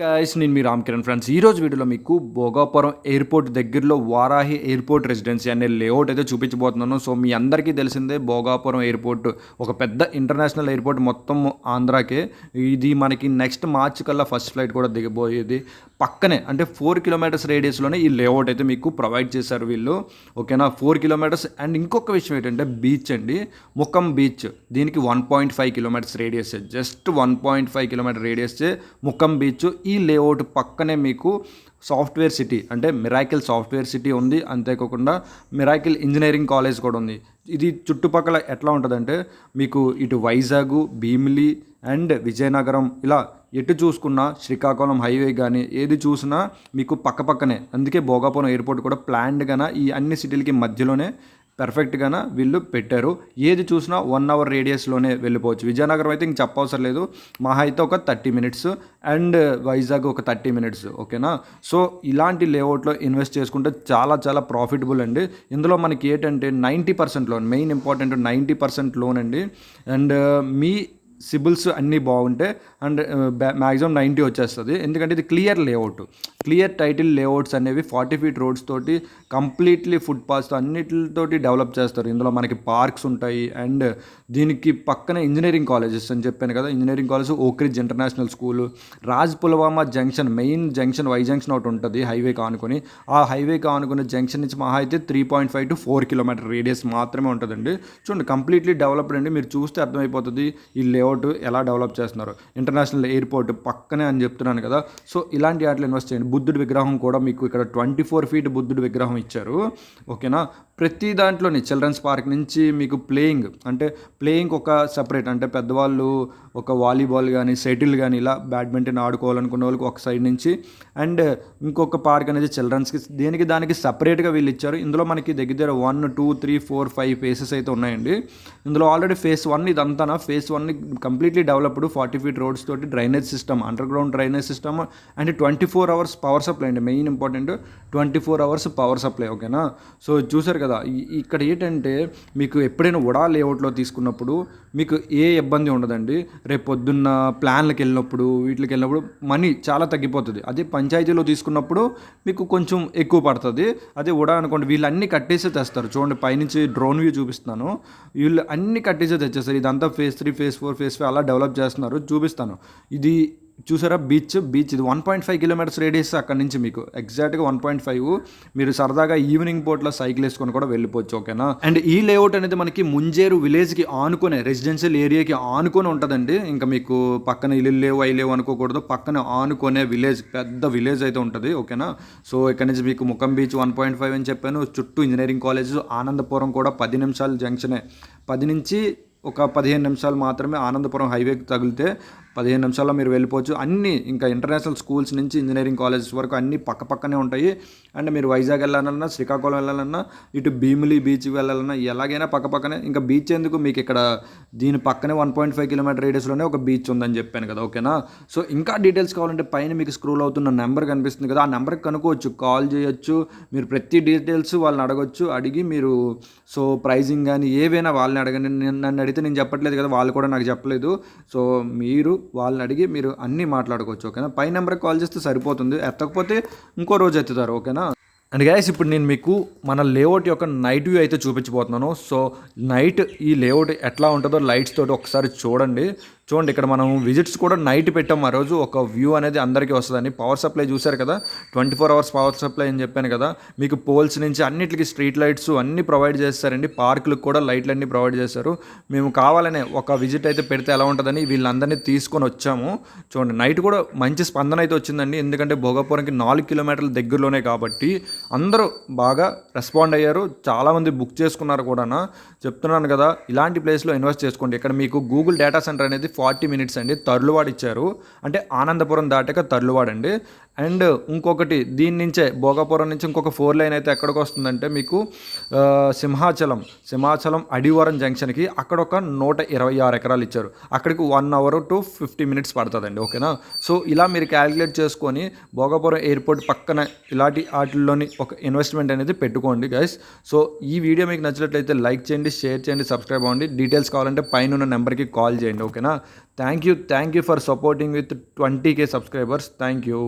Guys నేను మీ Ram Kiran friends. ఈ రోజు వీడియోలో మీకు భోగాపురం ఎయిర్పోర్ట్ దగ్గరలో వారాహి ఎయిర్పోర్ట్ రెసిడెన్సీ అనే లేఅవుట్ అయితే చూపించబోతున్నాను. సో మీ అందరికీ తెలిసిందే భోగాపురం ఎయిర్పోర్ట్ ఒక పెద్ద ఇంటర్నేషనల్ ఎయిర్పోర్ట్ మొత్తం ఆంధ్రాకే. ఇది మనకి నెక్స్ట్ మార్చ్ కల్లా ఫస్ట్ ఫ్లైట్ కూడా దిగబోయేది. పక్కనే అంటే ఫోర్ కిలోమీటర్స్ రేడియస్లోనే ఈ లేఅవుట్ అయితే మీకు ప్రొవైడ్ చేశారు వీళ్ళు. ఓకేనా ఫోర్ కిలోమీటర్స్ అండ్ ఇంకొక విషయం ఏంటంటే బీచ్ అండి. ముఖం బీచ్ దీనికి one point five kilometres radius just one point five kilometre radius Mukkam beach ఈ లేఅవుట్ పక్కనే మీకు సాఫ్ట్వేర్ సిటీ అంటే మిరాకిల్ సాఫ్ట్వేర్ సిటీ ఉంది. అంతేకాకుండా మిరాకిల్ ఇంజనీరింగ్ కాలేజ్ కూడా ఉంది. ఇది చుట్టుపక్కల ఎట్లా ఉంటుందంటే మీకు ఇటు వైజాగ్ భీమిలి అండ్ విజయనగరం ఇలా ఎటు చూసుకున్నా శ్రీకాకుళం హైవే కానీ ఏది చూసినా మీకు పక్క పక్కనే. అందుకే భోగాపురం ఎయిర్పోర్ట్ కూడా ప్లాన్డ్గాన ఈ అన్ని సిటీలకి మధ్యలోనే పర్ఫెక్ట్గాన వీళ్ళు పెట్టారు. ఏది చూసినా వన్ అవర్ రేడియస్లోనే వెళ్ళిపోవచ్చు. విజయనగరం అయితే ఇంక చెప్పవసరం లేదు. మహా అయితే ఒక థర్టీ మినిట్స్ అండ్ వైజాగ్ ఒక థర్టీ మినిట్స్ ఓకేనా సో ఇలాంటి లేఅవుట్లో ఇన్వెస్ట్ చేసుకుంటే చాలా చాలా ప్రాఫిటబుల్ అండి. ఇందులో మనకి ఏంటంటే ninety percent loan main important ninety percent loan అండి. అండ్ మీ సిబిల్స్ అన్నీ బాగుంటే అండ్ మ్యాక్సిమం నైంటీ వచ్చేస్తుంది. ఎందుకంటే ఇది clear layout. Clear title layouts అనేవి ఫార్టీ ఫీట్ రోడ్స్ తోటి కంప్లీట్లీ ఫుట్ పాత్స్ అన్నిటితోటి డెవలప్ చేస్తారు. ఇందులో మనకి పార్క్స్ ఉంటాయి అండ్ దీనికి పక్కనే ఇంజనీరింగ్ కాలేజెస్ అని చెప్పాను కదా. Engineering college Oakridge international school Raj Pulwama junction main junction Y junction ఒకటి ఉంటుంది హైవే కానుకొని. ఆ హైవే కానుకున్న జంక్షన్ నుంచి మహా అయితే three point five to four kilometre radius మాత్రమే ఉంటుందండి. చూడండి కంప్లీట్లీ డెవలప్డ్ అండి. మీరు చూస్తే అర్థమైపోతుంది ఈ లేఅవుట్ ఎలా డెవలప్ చేస్తున్నారు. ఇంటర్నేషనల్ ఎయిర్పోర్ట్ పక్కనే అని చెప్తున్నాను కదా. సో ఇలాంటి వాటిలో ఇన్వెస్ట్ చేయండి. బుద్ధుడి విగ్రహం కూడా మీకు ఇక్కడ ట్వంటీ ఫోర్ ఫీట్ బుద్ధుడి విగ్రహం ఇచ్చారు. ఓకేనా? ప్రతి దాంట్లోని చిల్డ్రన్స్ పార్క్ నుంచి మీకు ప్లేయింగ్ అంటే ప్లేయింగ్ ఒక సపరేట్ అంటే పెద్దవాళ్ళు ఒక వాలీబాల్ కానీ సెటిల్ కానీ ఇలా బ్యాడ్మింటన్ ఆడుకోవాలనుకున్న వాళ్ళకి ఒక సైడ్ నుంచి అండ్ ఇంకొక పార్క్ అనేది చిల్డ్రన్స్కి దేనికి దానికి సపరేట్గా వీళ్ళు ఇచ్చారు. ఇందులో మనకి దగ్గర దగ్గర one two three four five phases అయితే ఉన్నాయండి. ఇందులో ఆల్రెడీ ఫేస్ వన్ ఇదంతా phase one completely developed forty feet roads తోటి drainage system underground drainage system and twenty four hours power supply అండి main important twenty four hours power supply ఓకేనా so చూసారు కదా ఇక్కడ ఏంటంటే మీకు ఎప్పుడైనా ఉడా లేఅవుట్లో తీసుకున్నప్పుడు మీకు ఏ ఇబ్బంది ఉండదండి. రేపు పొద్దున్న ప్లాన్లకు వెళ్ళినప్పుడు వీటికి వెళ్ళినప్పుడు మనీ చాలా తగ్గిపోతుంది. అదే పంచాయతీలో తీసుకున్నప్పుడు మీకు కొంచెం ఎక్కువ పడుతుంది. అదే ఉడా అనుకోండి వీళ్ళన్నీ కట్టేసి కట్టేసే తెస్తారు. చూడండి పైనుంచి డ్రోన్ వ్యూ చూపిస్తాను వీళ్ళు అన్ని కట్టేసే తెచ్చేస్తారు. ఇదంతా phase three phase four phase five అలా డెవలప్ చేస్తున్నారు. చూపిస్తాను. ఇది చూసారా? Beach beach. ఇది one point five kilometres radius అక్కడ నుంచి మీకు. ఎగ్జాక్ట్గా వన్ పాయింట్ ఫైవ్. మీరు సరదాగా ఈవినింగ్ పూట్లో సైకిల్ వేసుకొని కూడా వెళ్ళిపోవచ్చు ఓకేనా? అండ్ ఈ లేఅవుట్ అనేది మనకి ముంజేరు విలేజ్కి ఆనుకునే రెసిడెన్షియల్ ఏరియాకి ఆనుకొని ఉంటుందండి. ఇంకా మీకు పక్కన ఇల్లు లేవు అవి లేవు అనుకోకూడదు. పక్కన ఆనుకునే విలేజ్ పెద్ద విలేజ్ అయితే ఉంటుంది ఓకేనా? సో ఇక్కడ నుంచి మీకు ముఖం బీచ్ వన్ పాయింట్ ఫైవ్ అని చెప్పాను. చుట్టూ ఇంజనీరింగ్ కాలేజ్ ఆనందపురం కూడా పది నిమిషాలు జంక్షనే. పది నుంచి ఒక పదిహేను నిమిషాలు మాత్రమే ఆనందపురం హైవేకి తగిలితే పదిహేను నిమిషాల్లో మీరు వెళ్ళిపోవచ్చు. అన్ని ఇంకా ఇంటర్నేషనల్ స్కూల్స్ నుంచి ఇంజనీరింగ్ కాలేజెస్ వరకు అన్ని పక్క పక్కనే ఉంటాయి. అండ్ మీరు వైజాగ్ వెళ్ళాలన్నా శ్రీకాకుళం వెళ్ళాలన్నా ఇటు భీమిలి బీచ్ వెళ్ళాలన్నా ఎలాగైనా పక్క పక్కనే. ఇంకా బీచ్ ఎందుకు? మీకు ఇక్కడ దీని పక్కనే వన్ పాయింట్ ఫైవ్ కిలోమీటర్ రేడియస్లోనే ఒక బీచ్ ఉందని చెప్పాను కదా ఓకేనా సో ఇంకా డీటెయిల్స్ కావాలంటే పైన మీకు స్క్రోల్ అవుతున్న నెంబర్ కనిపిస్తుంది కదా ఆ నెంబర్కి కనుక్కోవచ్చు. కాల్ చేయొచ్చు. మీరు ప్రతి డీటెయిల్స్ వాళ్ళని అడగొచ్చు. అడిగి మీరు సో ప్రైజింగ్ కానీ ఏవైనా వాళ్ళని అడగండి. నేను- నన్ను అడిగితే నేను చెప్పట్లేదు కదా వాళ్ళు కూడా నాకు చెప్పలేదు. సో మీరు వాళ్ళని అడిగి మీరు అన్నీ మాట్లాడుకోవచ్చు ఓకేనా? పై నెంబర్కి కాల్ చేస్తే సరిపోతుంది. ఎత్తకపోతే ఇంకో రోజు ఎత్తుతారు ఓకేనా? అండ్ గ్యాస్ ఇప్పుడు నేను మీకు మన లేఅవుట్ యొక్క నైట్ వ్యూ అయితే చూపించబోతున్నాను. సో నైట్ ఈ లేఅవుట్ ఎట్లా ఉంటుందో లైట్స్ తోటి ఒకసారి చూడండి. చూడండి ఇక్కడ మనం విజిట్స్ కూడా నైట్ పెట్టాం. ఆ రోజు ఒక వ్యూ అనేది అందరికీ వస్తుందని పవర్ సప్లై చూశారు కదా? Twenty four hours power supply అని చెప్పాను కదా? మీకు పోల్స్ నుంచి అన్నిటికి స్ట్రీట్ లైట్స్ అన్నీ ప్రొవైడ్ చేస్తారండి. పార్కులకు కూడా లైట్లు అన్నీ ప్రొవైడ్ చేస్తారు మేము కావాలనే ఒక విజిట్ అయితే పెడితే ఎలా ఉంటుందని వీళ్ళందరినీ తీసుకొని వచ్చాము. చూడండి నైట్ కూడా మంచి స్పందన అయితే వచ్చిందండి. ఎందుకంటే భోగాపురంకి నాలుగు కిలోమీటర్ల దగ్గరలోనే కాబట్టి అందరూ బాగా రెస్పాండ్ అయ్యారు. చాలామంది బుక్ చేసుకున్నారు కూడా చెప్తున్నాను కదా ఇలాంటి ప్లేస్లో ఇన్వెస్ట్ చేసుకోండి. ఇక్కడ మీకు గూగుల్ డేటా సెంటర్ అనేది ఫార్టీ మినిట్స్ అండి తర్లువాడు ఇచ్చారు అంటే ఆనందపురం దాటాక తర్లువాడ అండ్ ఇంకొకటి దీని నుంచే భోగాపురం నుంచి ఇంకొక ఫోర్ లైన్ అయితే ఎక్కడికి వస్తుందంటే మీకు సింహాచలం సింహాచలం అడివరం జంక్షన్కి అక్కడ ఒక నూట ఇరవై ఆరు ఎకరాలు ఇచ్చారు. అక్కడికి one hour to fifty minutes పడుతుందండి ఓకేనా? సో ఇలా మీరు క్యాలిక్యులేట్ చేసుకొని భోగాపురం ఎయిర్పోర్ట్ పక్కన ఇలాంటి వాటిల్లోని ఒక ఇన్వెస్ట్మెంట్ అనేది పెట్టుకోండి గైస్ సో ఈ వీడియో మీకు నచ్చినట్లయితే లైక్ చేయండి షేర్ చేయండి సబ్స్క్రైబ్ అవ్వండి. డీటెయిల్స్ కావాలంటే పైన ఉన్న నెంబర్కి కాల్ చేయండి ఓకేనా? Thank you thank you for supporting with twenty K subscribers thank you